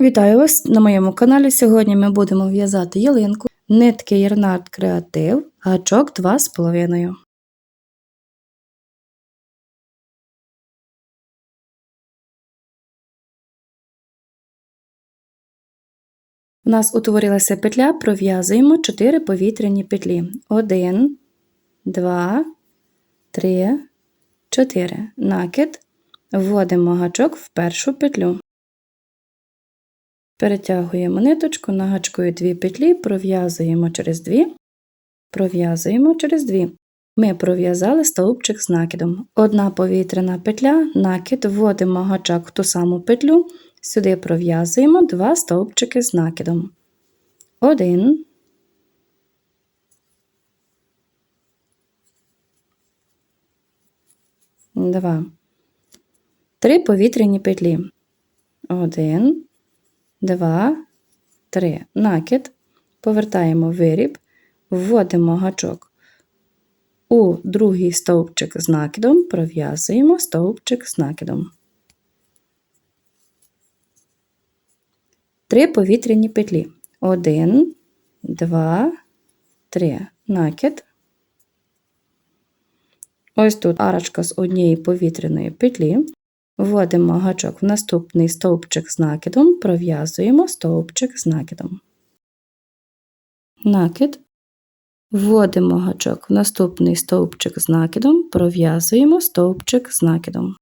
Вітаю вас на моєму каналі. Сьогодні ми будемо в'язати ялинку, нитки Ярнард Креатив, гачок 2,5. У нас утворилася петля, пров'язуємо 4 повітряні петлі. 1, 2, 3, 4. Накид. Вводимо гачок в першу петлю. Перетягуємо ниточку, нагачкою дві петлі, пров'язуємо через дві, пров'язуємо через дві. Ми пров'язали стовпчик з накидом. Одна повітряна петля, накид, вводимо гачок в ту саму петлю, сюди пров'язуємо два стовпчики з накидом. Один. Два. Три повітряні петлі. Один. 2, 3. Накид, повертаємо виріб, вводимо гачок у другий стовпчик з накидом, пров'язуємо стовпчик з накидом. Три повітряні петлі. 1, 2, 3. Накид. Ось тут арочка з однієї повітряної петлі. Вводимо гачок в наступний стовпчик з накидом, пров'язуємо стовпчик з накидом. Накид. Вводимо гачок в наступний стовпчик з накидом, пров'язуємо стовпчик з накидом.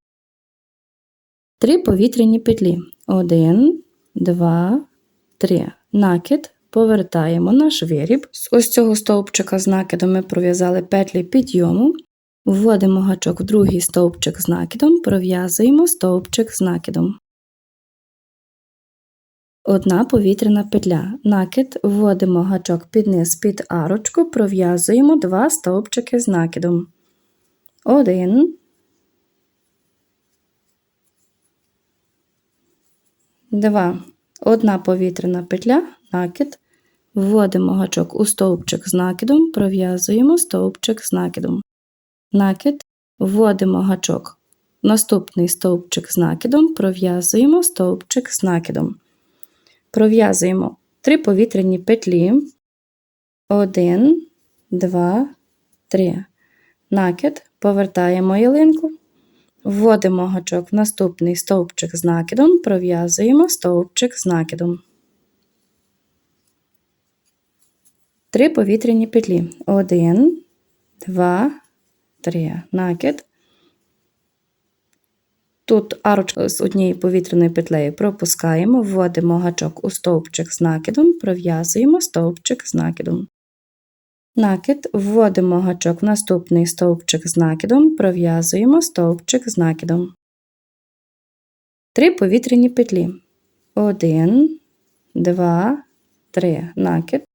Три повітряні петлі. 1, 2, 3. Накид. Повертаємо наш виріб. З ось цього стовпчика з накидом ми пров'язали петлі підйому. Вводимо гачок в другий стовпчик з накидом, пров'язуємо стовпчик з накидом. Одна повітряна петля. Накид, вводимо гачок під низ під арочку, пров'язуємо два стовпчики з накидом. Один. Два. Одна повітряна петля, накид. Вводимо гачок у стовпчик з накидом, пров'язуємо стовпчик з накидом накид, вводимо гачок. Наступний стовпчик з накидом, пров'язуємо стовпчик з накидом. Пров'язуємо три повітряні петлі. 1, 2, 3. Накид, повертаємо ялинку, вводимо гачок в наступний стовпчик з накидом, пров'язуємо стовпчик з накидом. Три повітряні петлі. 1, 2, 3 накид. Тут арочку з однією повітряною петлею пропускаємо, вводимо гачок у стовпчик з накидом, пров'язуємо стовпчик з накидом. Накид, вводимо гачок в наступний стовпчик з накидом, пров'язуємо стовпчик з накидом. Три повітряні петлі. 1, 2, 3 накид.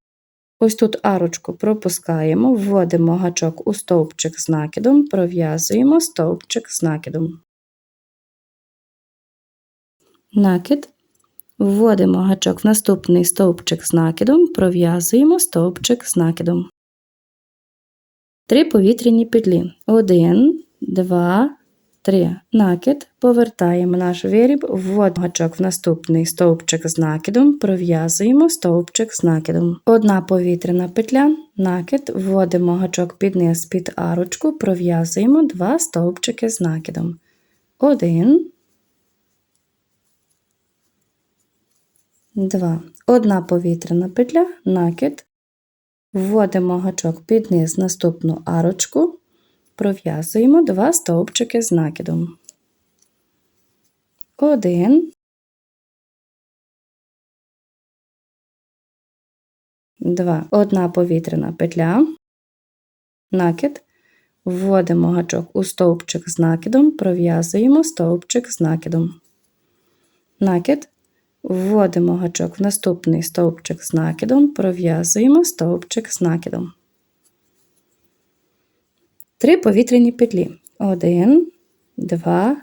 Ось тут арочку пропускаємо, вводимо гачок у стовпчик з накидом, пров'язуємо стовпчик з накидом. Накид. Вводимо гачок в наступний стовпчик з накидом, пров'язуємо стовпчик з накидом. Три повітряні петлі. 1, 2, 3. Накид. Повертаємо наш виріб, вводимо гачок в наступний стовпчик з накидом, пров'язуємо стовпчик з накидом. Одна повітряна петля, накид, вводимо гачок під низ під арочку, пров'язуємо два стовпчики з накидом. Один. Два. Одна повітряна петля, накид. Вводимо гачок під низ наступну арочку, пров'язуємо два стовпчики з накидом. Один, два. Одна повітряна петля, накид, вводимо гачок у стовпчик з накидом, пров'язуємо стовпчик з накидом. Накид, вводимо гачок в наступний стовпчик з накидом, пров'язуємо стовпчик з накидом. Три повітряні петлі. Один, два,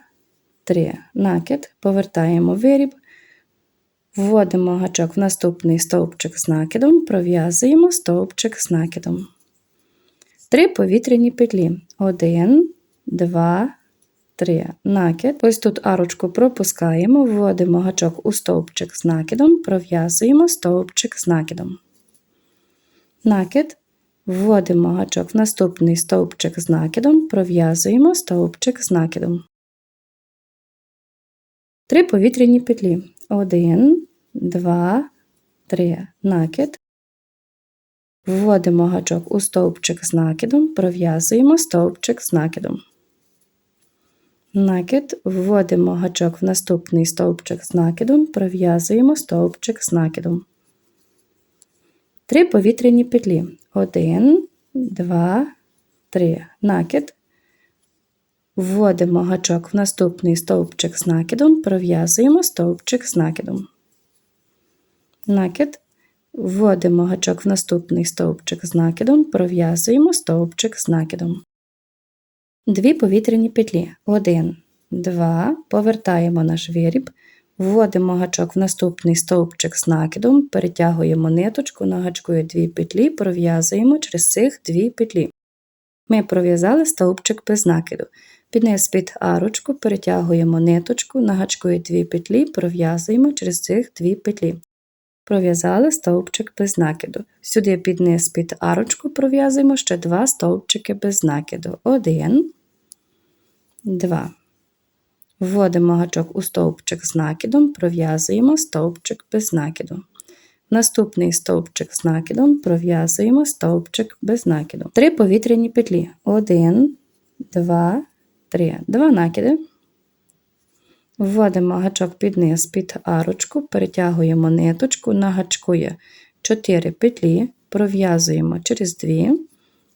три. Накид, повертаємо виріб, вводимо гачок в наступний стовпчик з накидом, пров'язуємо стовпчик з накидом. Три повітряні петлі. Один, два, 3 накид. Ось тут арочку пропускаємо, вводимо гачок у стовпчик з накидом, пров'язуємо стовпчик з накидом. Накид. Вводимо гачок в наступний стовпчик з накидом, пров'язуємо стовпчик з накидом. Три повітряні петлі. 1, 2, 3. Накид. Вводимо гачок у стовпчик з накидом, пров'язуємо стовпчик з накидом. Накид. Вводимо гачок в наступний стовпчик з накидом, пров'язуємо стовпчик з накидом. Три повітряні петлі. 1, 2, 3. Накид. Вводимо гачок в наступний стовпчик з накидом, пров'язуємо стовпчик з накидом. Накид. Вводимо гачок в наступний стовпчик з накидом, пров'язуємо стовпчик з накидом. Дві повітряні петлі. 1, 2. Повертаємо наш виріб. Вводимо гачок в наступний стовпчик з накидом, перетягуємо ниточку, на гачку дві петлі, пров'язуємо через цих дві петлі. Ми пров'язали стовпчик без накиду. Під низ під арочку перетягуємо ниточку, на гачку дві петлі, пров'язуємо через цих дві петлі. Пров'язали стовпчик без накиду. Сюди під низ під арочку пров'язуємо ще два стовпчики без накиду. Один, два. Вводимо гачок у стовпчик з накидом, пров'язуємо стовпчик без накиду. Наступний стовпчик з накидом пров'язуємо стовпчик без накиду. Три повітряні петлі. Один, два, три. Два накиди. Вводимо гачок під низ під арочку, перетягуємо ниточку, на гачку є 4 петлі, пров'язуємо через 2,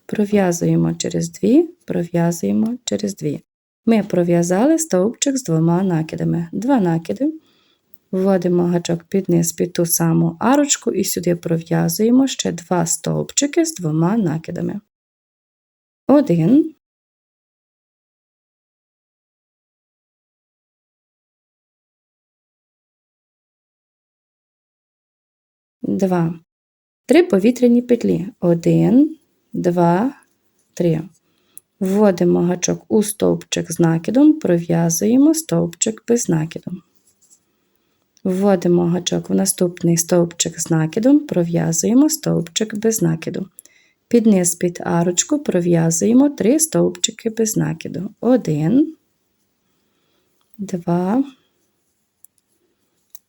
пров'язуємо через 2, пров'язуємо через 2. Ми пров'язали стовпчик з двома накидами. Два накиди. Вводимо гачок під низ під ту саму арочку і сюди пров'язуємо ще два стовпчики з двома накидами. Один. Два. Три повітряні петлі. Один, два, три. Вводимо гачок у стовпчик з накидом, пров'язуємо стовпчик без накиду. Вводимо гачок в наступний стовпчик з накидом, пров'язуємо стовпчик без накиду. Під низ під арочку пров'язуємо три стовпчики без накиду. Один, два,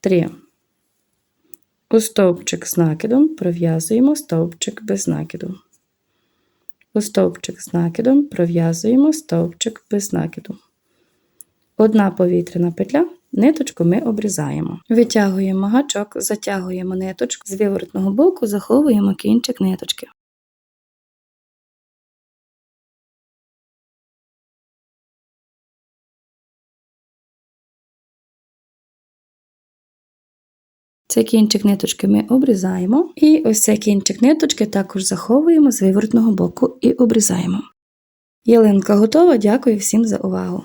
три. У стовпчик з накидом пров'язуємо стовпчик без накиду. У стовпчик з накидом пров'язуємо стовпчик без накиду. Одна повітряна петля, ниточку ми обрізаємо. Витягуємо гачок, затягуємо ниточку з виворотного боку, заховуємо кінчик ниточки. Цей кінчик ниточки ми обрізаємо, і ось цей кінчик ниточки також заховуємо з виворотного боку і обрізаємо. Ялинка готова, дякую всім за увагу!